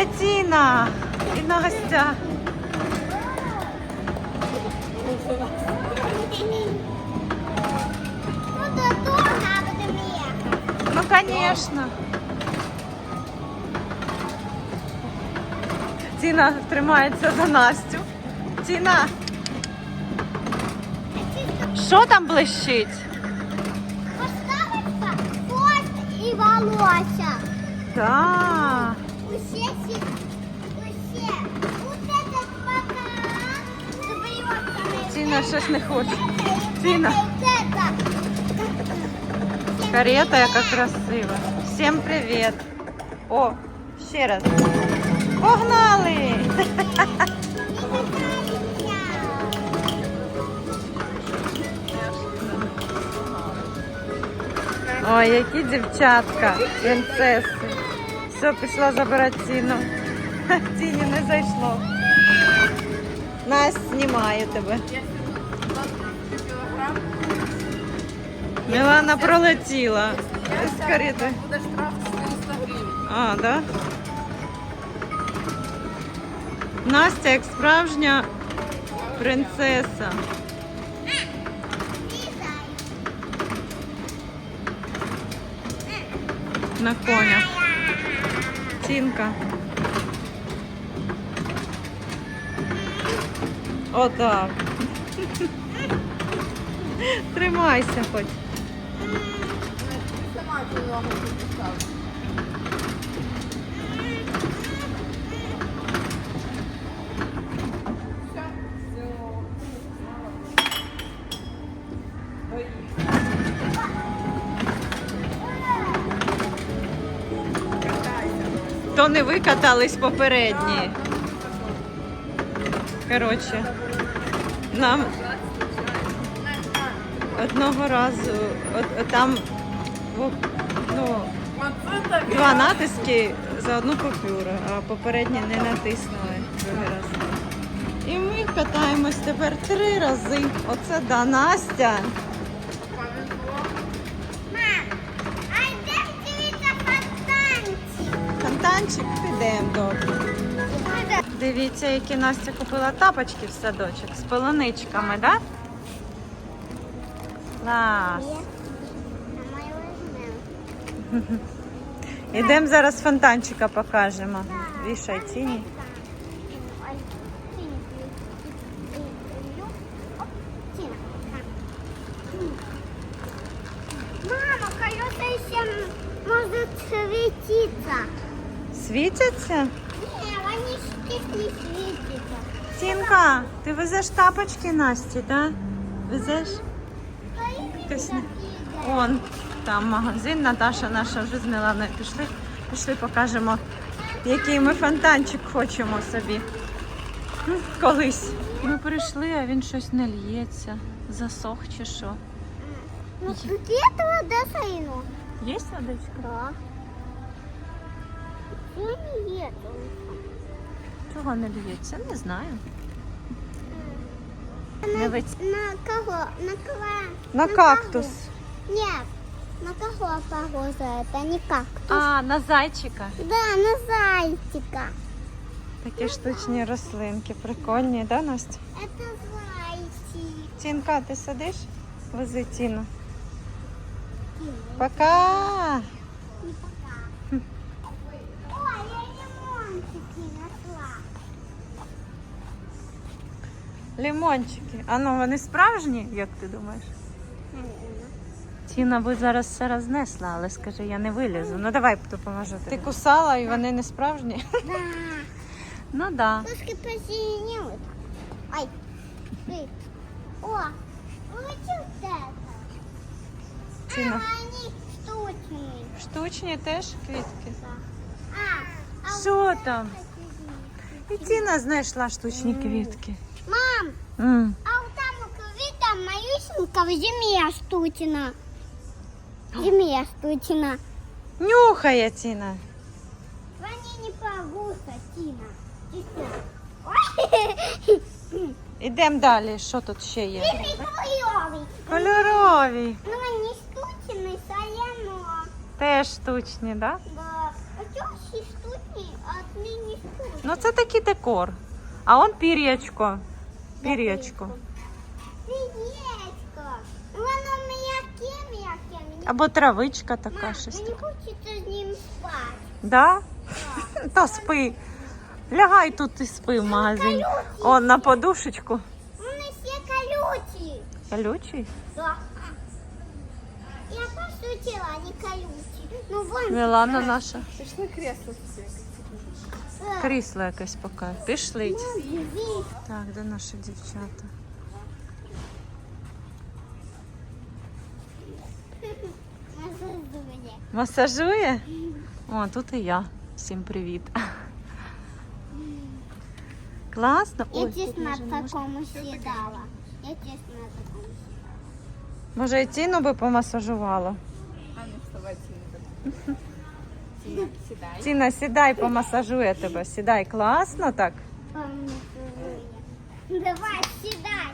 Тетя Тіна і Настя. Ну, додому будемо їхати. Ну, звісно. Тіна тримається за Настю. Тіна, що там блищить? Поставочка, хвост і волосся. Так. Усе сі... Усе. Вот этот пока. Заберется. Тіна щось не хоче. Тіна. Это. Карета яка красива. Всім привіт. О, ще раз. Погнали! Ой, які дівчатка, принцеси. Все, пішла забирати ціну. Ціні не зайшло. Настя, знімаю тебе. Мілана пролетіла з. Буде штраф 400 гривень. А, да? Настя як справжня принцеса. На конях. Тінка. Отак. Тримайся хоч. Сама цю ногу. Все, все. То не викатались попередні. Коротше, нам одного разу от, там ну, два натиски за одну купюру, а попередні не натиснули другий раз. І ми катаємось тепер три рази. Оце да, Настя. Фонтанчик. Підемо добре. Дивіться, які Настя купила тапочки в садочок з полуничками, так? Да? Клас. Ідемо зараз фонтанчика покажемо. Вішай ціні. Тіні. Мама, колеса еще может светиться. Світяться? Не, они здесь не светятся. Тінка, ти везеш тапочки Насті, так? Везеш? Якось не- Он там магазин, Наташа наша вже з Міланою пішли. Пішли, покажемо, який ми фонтанчик хочемо собі. Ну, Колись. Ми прийшли, а він щось не лється. Засох чи що. Ну, тут этого да, Саину? Є водичка? Да. Ну, нет. Чого не лється? Не знаю. На, на кого? На кого? На кактус. кого? Нет. На кого похоже это? Не кактус. А, на зайчика. Да, на зайчика. Такі штучні рослинки. Прикольні, да, Настя? Это зайчик. Тінка, ти сидиш? Вези Тіну. Пока! Пока. Лимончики. А ну вони справжні, як ти думаєш? Наверное. Тіна би зараз все рознесла, але скажи, я не вилізу. Ну давай допоможу. Ти кусала і вони не справжні? Да. Ну да. Ножки посинеют. Ай. Ты. О, вот это. Тіна. А, они штучные. Штучні теж квітки. А, а Що там? І Тіна знайшла штучні квітки. Мам, М. а вот там у квита малюсенького змея штучина. Змея штучина. Нюхає Тіна. Они не погуса, Тина. Ты что? Ой, Ідемо далі. Що тут ще є? прикольный. Кольорові. Ну, они штучные, соляно. Теж штучні, так? Да? Да. А чё все штучные, а от не штучка. Ну це такий декор. А он пір'ячко. Пір'ячко. Яєчко. Воно м'яке, м'яке. Мені, Або травичка така Мам, щось. мені таке. хочеться з ним спати. Да? То спи. Лягай тут і спи в магазині. Он на подушечку. Вони всі колючі. Колючий. Да. Я пошутила, они колючі. Ну вон. Мілана наша. Пішли кресло всі. Крісло якесь поки. Пішли. Так, де наші дівчата? Масажує. О, тут і я. Всім привіт. Класно. Я може на такому сідала. Я чесно на такому сідала. Може і ціну би помасажувала. А ну вставай, Тіна. Тіна, сідай. Ціна, сідай, помасажує тебе. Сідай, класно так. Давай, сідай.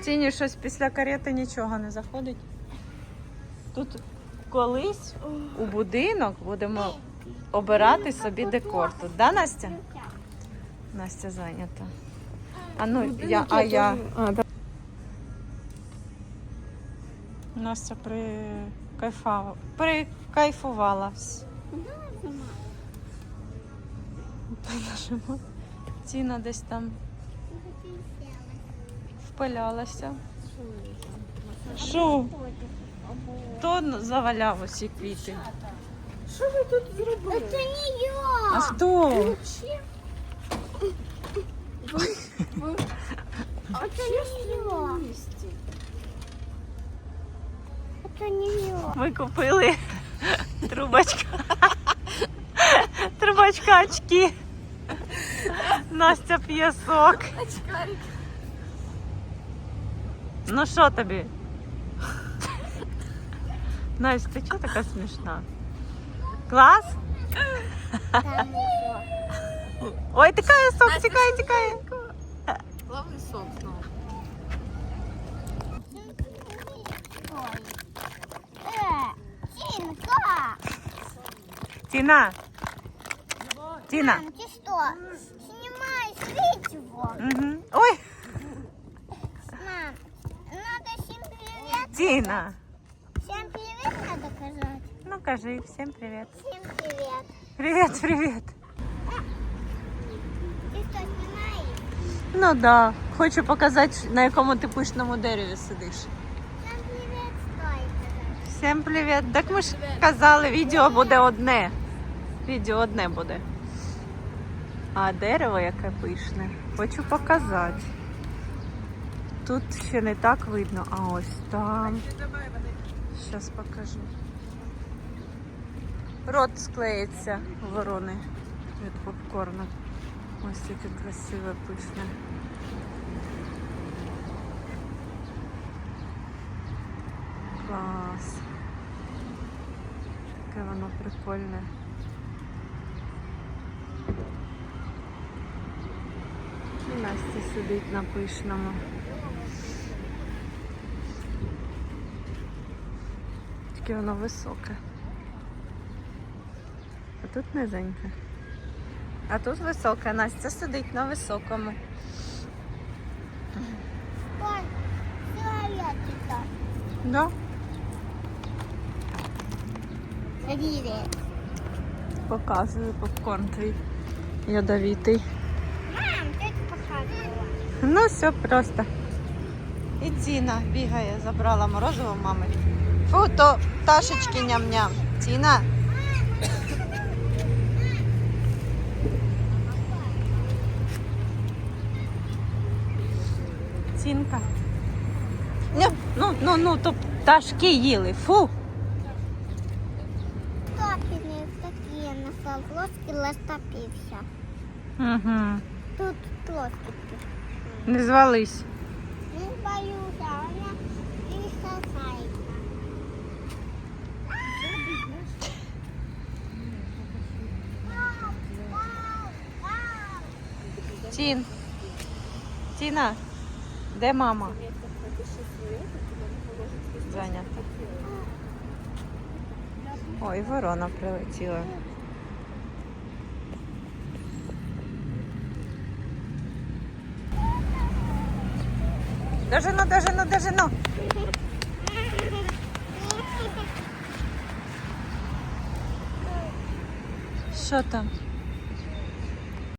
Ціні щось після карети нічого не заходить. Тут колись у будинок будемо обирати собі декор. Тут, да, Настя? Настя зайнята. А ну, я, а я. Настя прикайфувала. Прикайфувала. Нажимай. Ціна десь там впилялася. Що? Хто заваляв усі квіти? Що ви тут зробили? Это не А я. хто? Ви, ви, Это не я. Ми купили трубочка. Трубочка очки. Настя п'є сок. Очкарик. Ну що тобі? Настя, ти чого така смішна? Клас? Там не я. Ой, тікає сок, тікає, тікає. Главний сок Тіна. Тіна. Мам, ты что? Снимай видео. Угу. Ой, Мам, надо всем привет. Тіна. Всем привет надо сказать. Ну кажи, всім привіт. Всем привет. Привіт, привіт. Ты что, снимаешь? Ну да. Хочу показати, на якому ти пишному дереві сидиш. Всем привет, стой сказать. Всім привіт. Так ми ж казали, відео буде одне. Відео одне буде. А дерево яке пишне. Хочу показати. Тут ще не так видно, а ось там. Зараз покажу. Рот склеїться ворони від попкорну. Ось яке красиве пишне. Клас. Таке воно прикольне. І Настя сидить на пишному. Тільки воно високе. А тут низеньке. А тут високе. Настя сидить на високому. Да? Показую попкорн твій ядовитий. Ну, все просто. І Тіна бігає, забрала морозиво мами. Фу, то пташечки ням-ням. Тіна. Тінка. Ну, ну, ну, ну, то пташки їли. Фу. Топины такие на полоски растопился. Угу. Тут плоски. Не звались. Не она. Тін. Тіна. Де мама? Зайнята. Ой, ворона прилетіла. Дожину, дожину, дожину. Що там?